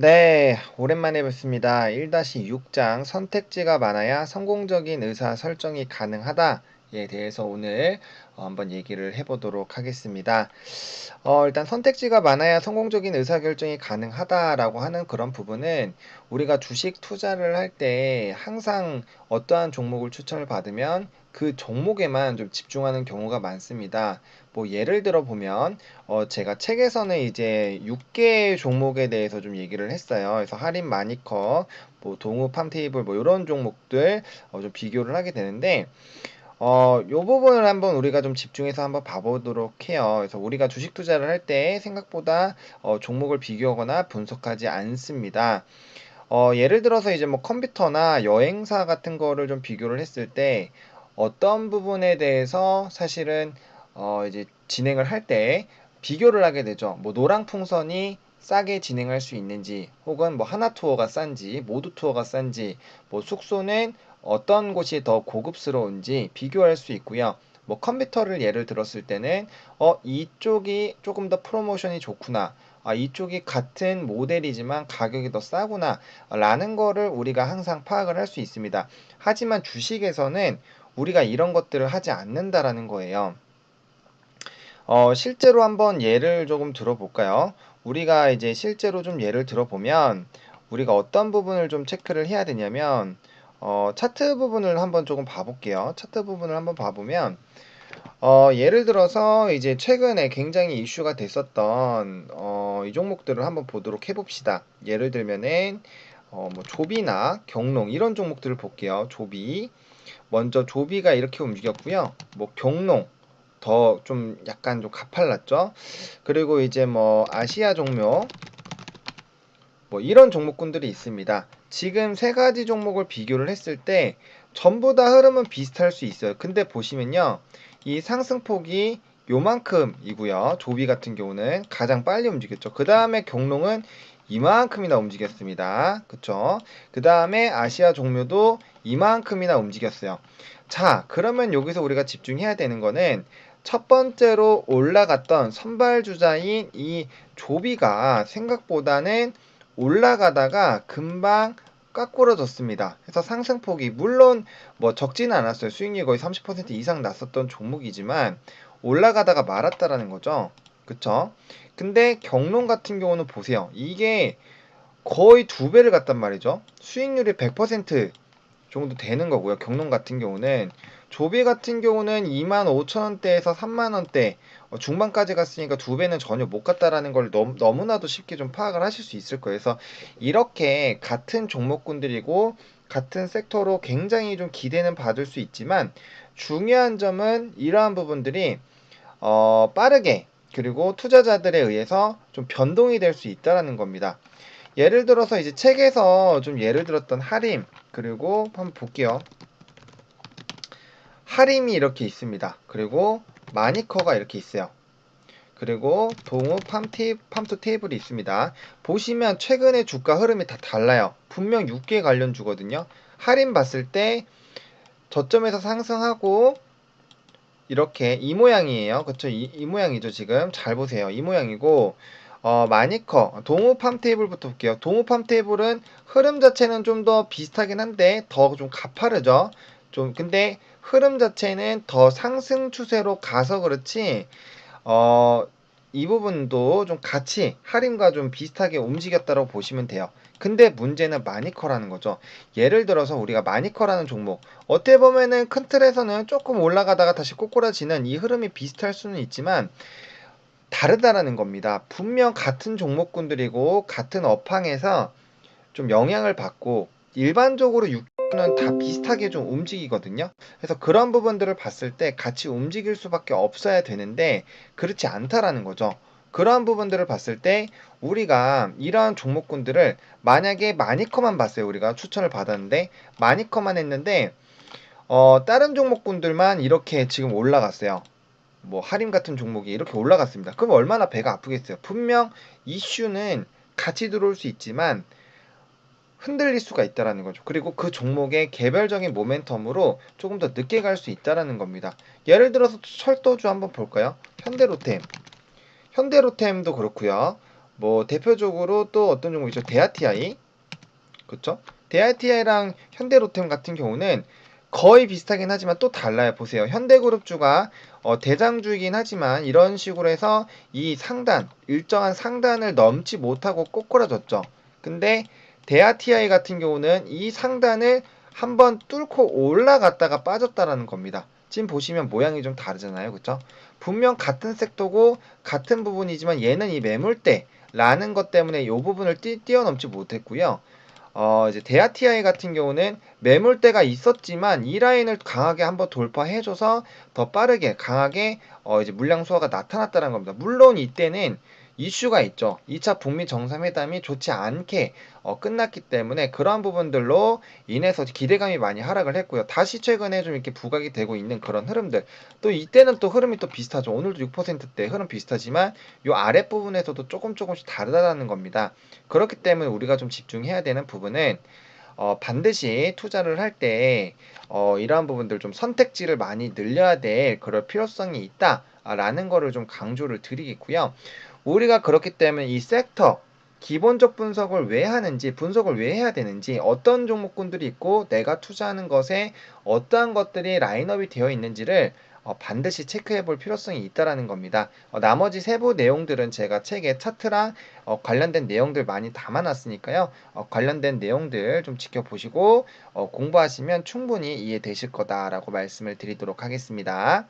네, 오랜만에 뵙습니다. 1-6장 선택지가 많아야 성공적인 의사 설정이 가능하다에 대해서 오늘 어, 한번 얘기를 해보도록 하겠습니다. 어, 일단 선택지가 많아야 성공적인 의사 결정이 가능하다라고 하는 그런 부분은 우리가 주식 투자를 할 때 항상 어떠한 종목을 추천을 받으면 그 종목에만 좀 집중하는 경우가 많습니다. 뭐 예를 들어 보면 어 제가 책에서는 이제 6개 종목에 대해서 좀 얘기를 했어요. 그래서 할인 마니커, 뭐 동우 팜테이블 뭐 이런 종목들 어 좀 비교를 하게 되는데 어, 요 부분을 한번 우리가 좀 집중해서 한번 봐보도록 해요. 그래서 우리가 주식 투자를 할 때 생각보다 어, 종목을 비교하거나 분석하지 않습니다. 어, 예를 들어서 이제 뭐 컴퓨터나 여행사 같은 거를 좀 비교를 했을 때 어떤 부분에 대해서 사실은 어 이제 진행을 할 때 비교를 하게 되죠. 뭐 노랑 풍선이 싸게 진행할 수 있는지 혹은 뭐 하나 투어가 싼지 모두 투어가 싼지 뭐 숙소는 어떤 곳이 더 고급스러운지 비교할 수 있고요. 뭐 컴퓨터를 예를 들었을 때는 어 이쪽이 조금 더 프로모션이 좋구나. 아, 이쪽이 같은 모델이지만 가격이 더 싸구나. 라는 거를 우리가 항상 파악을 할 수 있습니다. 하지만 주식에서는 우리가 이런 것들을 하지 않는다라는 거예요. 어, 실제로 한번 예를 조금 들어볼까요? 우리가 이제 실제로 좀 예를 들어보면 우리가 어떤 부분을 좀 체크를 해야 되냐면 어, 차트 부분을 한번 조금 봐볼게요. 차트 부분을 한번 봐보면 어, 예를 들어서 이제 최근에 굉장히 이슈가 됐었던 어, 이 종목들을 한번 보도록 해봅시다. 예를 들면은 어, 뭐 조비나 경농 이런 종목들을 볼게요. 조비 먼저 조비가 이렇게 움직였고요. 뭐 경농 더좀 약간 좀 가팔랐죠. 그리고 이제 뭐 아시아 종묘 뭐 이런 종목군들이 있습니다. 지금 세 가지 종목을 비교를 했을 때 전부 다 흐름은 비슷할 수 있어요. 근데 보시면요. 이 상승폭이 요만큼이고요. 조비 같은 경우는 가장 빨리 움직였죠. 그 다음에 경농은 이만큼이나 움직였습니다. 그쵸? 그 다음에 아시아 종묘도 이만큼이나 움직였어요. 자, 그러면 여기서 우리가 집중해야 되는 거는 첫 번째로 올라갔던 선발주자인 이 조비가 생각보다는 올라가다가 금방 깎꾸러졌습니다. 그래서 상승폭이 물론 뭐 적지는 않았어요. 수익률 거의 30% 이상 났었던 종목이지만 올라가다가 말았다라는 거죠. 그쵸? 근데 경론 같은 경우는 보세요. 이게 거의 두 배를 갔단 말이죠. 수익률이 100% 정도 되는 거고요. 경론 같은 경우는 조비 같은 경우는 25,000원대에서 3만 원대 어, 중반까지 갔으니까 두 배는 전혀 못 갔다라는 걸 너무, 너무나도 쉽게 좀 파악을 하실 수 있을 거예요. 그래서 이렇게 같은 종목군들이고 같은 섹터로 굉장히 좀 기대는 받을 수 있지만 중요한 점은 이러한 부분들이 어, 빠르게 그리고 투자자들에 의해서 좀 변동이 될 수 있다라는 겁니다. 예를 들어서 이제 책에서 좀 예를 들었던 하림 그리고 한번 볼게요. 하림이 이렇게 있습니다. 그리고 마니커가 이렇게 있어요. 그리고 동우 팜테, 팜투 테이블이 있습니다. 보시면 최근의 주가 흐름이 다 달라요. 분명 6개 관련 주거든요. 할인 봤을 때 저점에서 상승하고 이렇게 이 모양이에요. 그쵸? 이, 이 모양이죠, 지금. 잘 보세요. 이 모양이고, 어, 마니커, 동우 팜 테이블부터 볼게요. 동우 팜 테이블은 흐름 자체는 좀 더 비슷하긴 한데, 더 좀 가파르죠? 좀, 근데 흐름 자체는 더 상승 추세로 가서 그렇지, 어, 이 부분도 좀 같이 할인과 좀 비슷하게 움직였다고 보시면 돼요. 근데 문제는 마니커라는 거죠. 예를 들어서 우리가 마니커라는 종목 어떻게 보면은 큰 틀에서는 조금 올라가다가 다시 꼬꾸라지는 이 흐름이 비슷할 수는 있지만 다르다라는 겁니다. 분명 같은 종목군들이고 같은 업황에서 좀 영향을 받고 일반적으로 육는 다 비슷하게 좀 움직이거든요. 그래서 그런 부분들을 봤을 때 같이 움직일 수밖에 없어야 되는데 그렇지 않다라는 거죠. 그러한 부분들을 봤을 때 우리가 이러한 종목군들을 만약에 마니커만 봤어요. 우리가 추천을 받았는데 마니커만 했는데 어, 다른 종목군들만 이렇게 지금 올라갔어요. 뭐 할인 같은 종목이 이렇게 올라갔습니다. 그럼 얼마나 배가 아프겠어요. 분명 이슈는 같이 들어올 수 있지만 흔들릴 수가 있다라는 거죠. 그리고 그 종목의 개별적인 모멘텀으로 조금 더 늦게 갈 수 있다라는 겁니다. 예를 들어서 철도주 한번 볼까요? 현대로템. 현대로템도 그렇고요. 뭐 대표적으로 또 어떤 종목 있죠? 대아TI. 그쵸? 대아TI랑 현대로템 같은 경우는 거의 비슷하긴 하지만 또 달라요. 보세요. 현대그룹주가 어, 대장주이긴 하지만 이런 식으로 해서 이 상단, 일정한 상단을 넘지 못하고 꼬꾸라졌죠. 근데 대아TI 같은 경우는 이 상단을 한번 뚫고 올라갔다가 빠졌다라는 겁니다. 지금 보시면 모양이 좀 다르잖아요. 그쵸? 분명 같은 섹터고 같은 부분이지만 얘는 이 매물대라는 것 때문에 이 부분을 뛰, 뛰어넘지 못했고요. 어, 이제 대아TI 같은 경우는 매물대가 있었지만 이 라인을 강하게 한번 돌파해줘서 더 빠르게 강하게 어, 이제 물량 소화가 나타났다는 겁니다. 물론 이때는 이슈가 있죠. 2차 북미 정상회담이 좋지 않게 어, 끝났기 때문에 그러한 부분들로 인해서 기대감이 많이 하락을 했고요. 다시 최근에 좀 이렇게 부각이 되고 있는 그런 흐름들. 또 이때는 또 흐름이 또 비슷하죠. 오늘도 6%대 흐름 비슷하지만 이 아랫부분에서도 조금 조금씩 다르다는 겁니다. 그렇기 때문에 우리가 좀 집중해야 되는 부분은 어, 반드시 투자를 할때 어, 이러한 부분들 좀 선택지를 많이 늘려야 될 그럴 필요성이 있다 라는 거를 좀 강조를 드리겠고요. 우리가 그렇기 때문에 이 섹터 기본적 분석을 왜 하는지, 분석을 왜 해야 되는지, 어떤 종목군들이 있고 내가 투자하는 것에 어떠한 것들이 라인업이 되어 있는지를 어, 반드시 체크해 볼 필요성이 있다라는 겁니다. 어, 나머지 세부 내용들은 제가 책에 차트랑 어, 관련된 내용들 많이 담아놨으니까요. 어, 관련된 내용들 좀 지켜보시고 어, 공부하시면 충분히 이해되실 거다라고 말씀을 드리도록 하겠습니다.